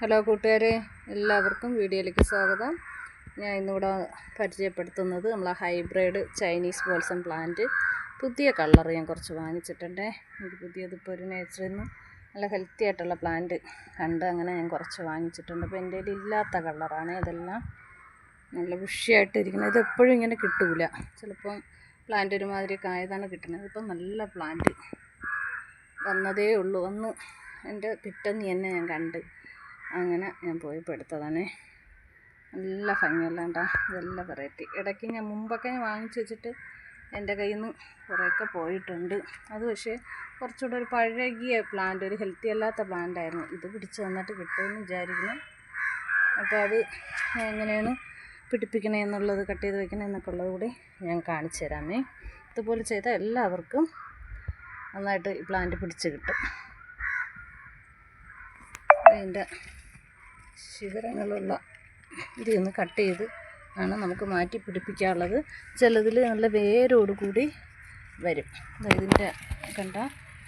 Hello കൂട്ടുകാരെ എല്ലാവർക്കും വീഡിയോയിലേക്ക് സ്വാഗതം. ഞാൻ ഇന്നിവിടെ പരിചയപ്പെടുത്തുന്നത് നമ്മളെ ഹൈബ്രിഡ് ചൈനീസ് ബോൾസം പ്ലാന്റ്. പുതിയ കളർ ഞാൻ കുറച്ച് വാങ്ങിച്ചിട്ടുണ്ട്. എനിക്ക് പുതിയതിപ്പോൾ ഒരു നേച്ചറിൽ നിന്ന് നല്ല ഹെൽത്തി ആയിട്ടുള്ള പ്ലാന്റ് കണ്ട് അങ്ങനെ ഞാൻ കുറച്ച് വാങ്ങിച്ചിട്ടുണ്ട്. അപ്പോൾ എന്റെ ഇല്ലാത്ത കളറാണ് ഇതെല്ലാം. നല്ല ബുഷിയായിട്ട് ഇതെപ്പോഴും ഇങ്ങനെ കിട്ടൂല. ചിലപ്പം പ്ലാന്റ് ഒരുമാതിരി കായതാണ് കിട്ടുന്നത്. ഇപ്പം നല്ല പ്ലാന്റ് വന്നതേ ഉള്ളൂ. ഒന്ന് എന്റെ പിറ്റന്ന് തന്നെ ഞാൻ കണ്ട്. അങ്ങനെ ഞാൻ പോയി പെടുത്തതാണ് നല്ല ഭംഗിയല്ലാണ്ടാ ഇതെല്ലാം വെറൈറ്റി ഇടയ്ക്ക് ഞാൻ മുമ്പൊക്കെ ഞാൻ വാങ്ങിച്ചു വെച്ചിട്ട് എന്റെ കയ്യിൽ നിന്ന് കുറേയൊക്കെ പോയിട്ടുണ്ട്. അത് പക്ഷേ കുറച്ചുകൂടെ ഒരു പഴകിയ പ്ലാന്റ് ഒരു ഹെൽത്തി അല്ലാത്ത പ്ലാന്റ് ആയിരുന്നു. ഇത് പിടിച്ച് വന്നിട്ട് കിട്ടുമെന്ന് വിചാരിക്കുന്നു. അപ്പോൾ അത് എങ്ങനെയാണ് പിടിപ്പിക്കണേ എന്നുള്ളത് കട്ട് ചെയ്ത് വെക്കണേ എന്നൊക്കെ ഉള്ളത് കൂടി ഞാൻ കാണിച്ചു തരാമേ. ഇതുപോലെ ചെയ്താൽ എല്ലാവർക്കും നന്നായിട്ട് ഈ പ്ലാന്റ് പിടിച്ച് കിട്ടും. അതിന്റെ ശിഖരങ്ങളുള്ള ഇതിൽ കട്ട് ചെയ്ത് ആണ് നമുക്ക് മാറ്റി പിടിപ്പിക്കാനുള്ളത്. ചിലതിൽ നല്ല വേരോട് കൂടി വരും. ഇതിന്റെ കണ്ട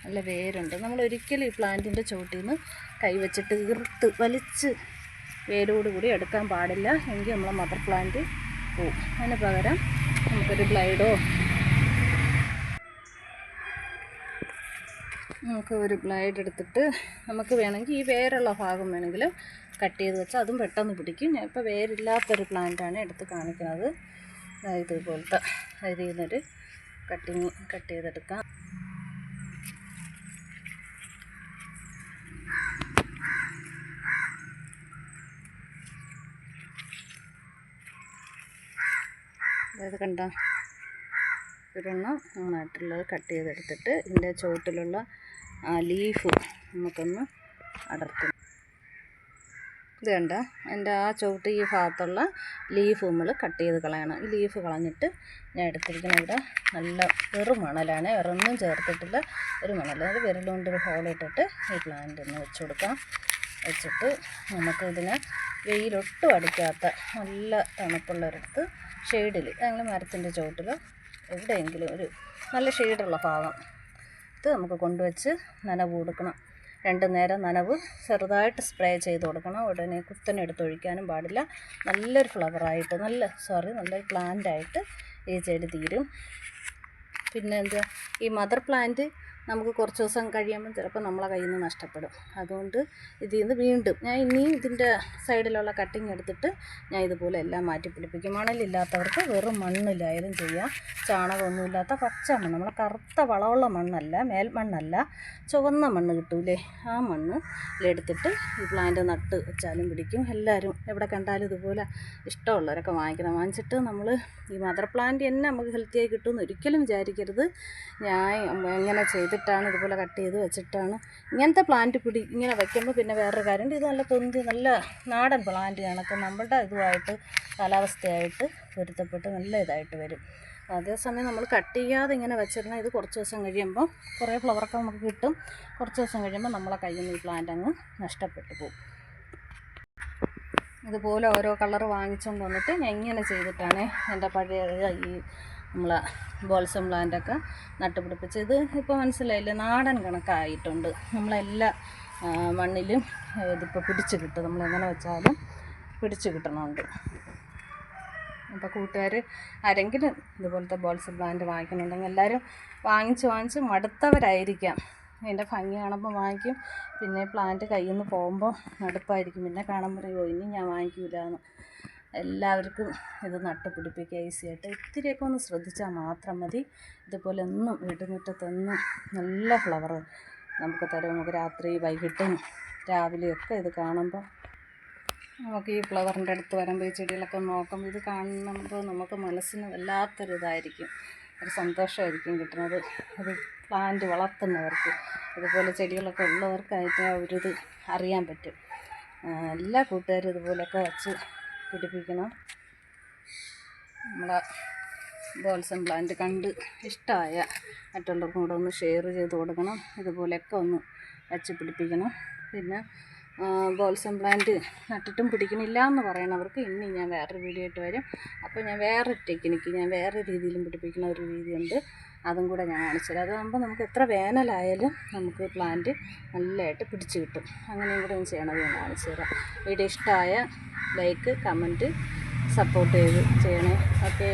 നല്ല വേരുണ്ട്. നമ്മൾ ഒരിക്കലും ഈ പ്ലാന്റിന്റെ ചുവട്ടിൽ നിന്ന് കൈവച്ചിട്ട് ഇറുത്ത് വലിച്ച് വേരോട് കൂടി എടുക്കാൻ പാടില്ല. എങ്കിൽ നമ്മളെ മദർ പ്ലാന്റ് പോവും. അതിന് പകരം നമുക്കൊരു ബ്ലൈഡോ നമുക്ക് ഒരു ബ്ലൈഡ് എടുത്തിട്ട് നമുക്ക് വേണമെങ്കിൽ ഈ വേരുള്ള ഭാഗം വേണമെങ്കിൽ കട്ട് ചെയ്ത് വെച്ചാൽ അതും പെട്ടെന്ന് പിടിക്കും. ഞാൻ ഇപ്പോൾ വേരില്ലാത്തൊരു പ്ലാന്റാണ് എടുത്ത് കാണിക്കുന്നത്. ഇതുപോലത്തെ അതിൽ നിന്നൊരു കട്ടിങ് കട്ട് ചെയ്തെടുക്കാം. അതായത് കണ്ട? ഒരെണ്ണം നന്നായിട്ടുള്ളത് കട്ട് ചെയ്തെടുത്തിട്ട് ഇതിന്റെ ചുവട്ടിലുള്ള ലീഫ് നമുക്കൊന്ന് അടർത്തും ഇത് കണ്ട എന്റെ ആ ചുവട്ട് ഈ ഭാഗത്തുള്ള ലീഫ് നമ്മൾ കട്ട് ചെയ്ത് കളയണം. ഈ ലീഫ് കളഞ്ഞിട്ട് ഞാൻ എടുത്തിരിക്കുന്ന ഇവിടെ നല്ല വെറും മണലാണ്. വേറൊന്നും ചേർത്തിട്ടില്ല. ഒരു മണൽ അത് വിരലുകൊണ്ട് ഒരു ഹോളിട്ടിട്ട് ഈ പ്ലാന്റ് ഒന്ന് വെച്ച് കൊടുക്കാം. വെച്ചിട്ട് നമുക്ക് ഇതിനെ വെയിലൊട്ടും അടിക്കാത്ത നല്ല തണുപ്പുള്ളൊരിടത്ത് ഷെയ്ഡിൽ ഞങ്ങൾ മരത്തിന്റെ ചുവട്ടിലോ എവിടെയെങ്കിലും ഒരു നല്ല ഷെയ്ഡുള്ള ഭാഗം ഇത് നമുക്ക് കൊണ്ടുവച്ച് നനവ് കൊടുക്കണം രണ്ട് നേരം നനവ് ചെറുതായിട്ട് സ്പ്രേ ചെയ്ത് കൊടുക്കണം. ഉടനെ കുത്തനെ എടുത്തൊഴിക്കാനും പാടില്ല. നല്ലൊരു ഫ്ലവറായിട്ട് നല്ല സോറി നല്ലൊരു പ്ലാന്റായിട്ട് ഈ ചെടി തീരും. പിന്നെ എന്താ ഈ മദർ പ്ലാന്റ് നമുക്ക് കുറച്ച് ദിവസം കഴിയുമ്പോൾ ചിലപ്പോൾ നമ്മളെ കയ്യിൽ നിന്ന് നഷ്ടപ്പെടും. അതുകൊണ്ട് ഇതിൽ നിന്ന് വീണ്ടും ഞാൻ ഇനിയും ഇതിന്റെ സൈഡിലുള്ള കട്ടിങ് എടുത്തിട്ട് ഞാൻ ഇതുപോലെ എല്ലാം മാറ്റി പിടിപ്പിക്കും. മണലില്ലാത്തവർക്ക് വെറും മണ്ണിലായാലും ചെയ്യാം. ചാണകമൊന്നുമില്ലാത്ത പച്ച മണ്ണ്. നമ്മളെ കറുത്ത വളമുള്ള മണ്ണല്ല മേൽമണ്ണല്ല ചുവന്ന മണ്ണ് കിട്ടൂലേ? ആ മണ്ണ് എടുത്തിട്ട് ഈ പ്ലാന്റ് നട്ട് വെച്ചാലും പിടിക്കും. എല്ലാവരും എവിടെ കണ്ടാലും ഇതുപോലെ ഇഷ്ടമുള്ളവരൊക്കെ വാങ്ങിക്കണം. വാങ്ങിച്ചിട്ട് നമ്മൾ ഈ മദർ പ്ലാന്റ് തന്നെ നമുക്ക് ഹെൽത്തിയായി കിട്ടുമെന്ന് ഒരിക്കലും വിചാരിക്കരുത്. ഞാൻ എങ്ങനെ ചെയ്തിട്ടാണ് ഇതുപോലെ കട്ട് ചെയ്ത് വെച്ചിട്ടാണ് ഇങ്ങനത്തെ പ്ലാന്റ് പിടി ഇങ്ങനെ വയ്ക്കുമ്പോൾ പിന്നെ വേറൊരു കാര്യമുണ്ട് ഇത് നല്ല പൊന്തി നല്ല നാടൻ പ്ലാന്റ് കണക്ക് നമ്മളുടെ ഇതുമായിട്ട് കാലാവസ്ഥയായിട്ട് പൊരുത്തപ്പെട്ട് നല്ല ഇതായിട്ട് വരും. അതേസമയം നമ്മൾ കട്ട് ചെയ്യാതെ ഇങ്ങനെ വെച്ചിരുന്നാൽ ഇത് കുറച്ച് ദിവസം കഴിയുമ്പോൾ കുറേ ഫ്ലവറൊക്കെ നമുക്ക് കിട്ടും. കുറച്ച് ദിവസം കഴിയുമ്പോൾ നമ്മളെ കയ്യിൽ നിന്ന് ഈ പ്ലാന്റ് അങ്ങ് നഷ്ടപ്പെട്ടു പോകും. ഇതുപോലെ ഓരോ കളർ വാങ്ങിച്ചുകൊണ്ട് വന്നിട്ട് ഞാൻ ഇങ്ങനെ ചെയ്തിട്ടാണ് എന്റെ പഴയ ഈ നമ്മളെ ബോൾസം പ്ലാന്റൊക്കെ നട്ടുപിടിപ്പിച്ച്. ഇത് ഇപ്പോൾ മനസ്സിലായില്ലേ? നാടൻ കണക്കായിട്ടുണ്ട്. നമ്മളെല്ലാ മണ്ണിലും ഇതിപ്പോൾ പിടിച്ച് കിട്ടും. നമ്മൾ എങ്ങനെ വെച്ചാലും പിടിച്ച് കിട്ടണമുണ്ട് അപ്പോൾ കൂട്ടുകാർ ആരെങ്കിലും ഇതുപോലത്തെ ബോൾസ് പ്ലാന്റ് വാങ്ങിക്കുന്നുണ്ടെങ്കിൽ എല്ലാവരും വാങ്ങിച്ച് വാങ്ങിച്ച് മടുത്തവരായിരിക്കാം. അതിന്റെ ഭംഗി കാണുമ്പോൾ വാങ്ങിക്കും. പിന്നെ പ്ലാന്റ് കയ്യിൽ നിന്ന് പോകുമ്പോൾ മടുപ്പായിരിക്കും. പിന്നെ കാണാൻ പറയുമോ "ഓ ഇനി ഞാൻ വാങ്ങിക്കില്ല എന്ന് എല്ലാവർക്കും ഇത് നട്ടുപിടിപ്പിക്കുക ഈസി ആയിട്ട്. ഇത്തിരിയൊക്കെ ഒന്ന് ശ്രദ്ധിച്ചാൽ മാത്രം മതി. ഇതുപോലെ എന്നും വീട്ടുമുറ്റത്തെന്നും നല്ല ഫ്ലവർ നമുക്ക് തരും. നമുക്ക് രാത്രി വൈകിട്ടും രാവിലെയൊക്കെ ഇത് കാണുമ്പോൾ നമുക്ക് ഈ ഫ്ലവറിന്റെ അടുത്ത് വരുമ്പോൾ ഈ ചെടികളൊക്കെ നോക്കുമ്പോൾ ഇത് കാണുമ്പോൾ നമുക്ക് മനസ്സിന് വല്ലാത്തൊരിതായിരിക്കും ഒരു സന്തോഷമായിരിക്കും കിട്ടുന്നത്. അത് പ്ലാന്റ് വളർത്തുന്നവർക്ക് ഇതുപോലെ ചെടികളൊക്കെ ഉള്ളവർക്കായിട്ട് ആ ഒരു ഇത് അറിയാൻ പറ്റും. എല്ലാ കൂട്ടുകാരും ഇതുപോലെയൊക്കെ വച്ച് പിടിപ്പിക്കണം നമ്മളെ ബോൾസം പ്ലാന്റ് കണ്ട് ഇഷ്ടമായ മറ്റുള്ളവർക്കും കൂടെ ഒന്ന് ഷെയർ ചെയ്ത് കൊടുക്കണം. ഇതുപോലെയൊക്കെ ഒന്ന് വച്ച് പിടിപ്പിക്കണം. പിന്നെ ബോൾസം പ്ലാന്റ് നട്ടിട്ടും പിടിക്കണില്ല എന്ന് പറയണവർക്ക് ഇനി ഞാൻ വേറൊരു വീഡിയോ ആയിട്ട് വരും. അപ്പോൾ ഞാൻ വേറെ ടെക്നിക്ക് ഞാൻ വേറെ രീതിയിലും പിടിപ്പിക്കുന്ന ഒരു രീതിയുണ്ട് അതും കൂടെ ഞാൻ കാണിച്ചു തരാം. അതാകുമ്പോൾ നമുക്ക് എത്ര വേനലായാലും നമുക്ക് പ്ലാന്റ് നല്ലതായിട്ട് പിടിച്ച് കിട്ടും. അങ്ങനെയും കൂടെ ചെയ്യണത് ഞാൻ കാണിച്ചു തരാം. വീഡിയോ ഇഷ്ടമായ ലൈക്ക് കമന്റ് സപ്പോർട്ട് ചെയ്ത് ചെയ്യണേ. ഓക്കെ.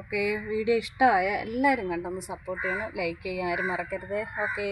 ഓക്കെ വീഡിയോ ഇഷ്ടമായ എല്ലാവരും കണ്ടൊന്ന് സപ്പോർട്ട് ചെയ്യണം. ലൈക്ക് ചെയ്യാൻ ആരും മറക്കരുത്. ഓക്കെ.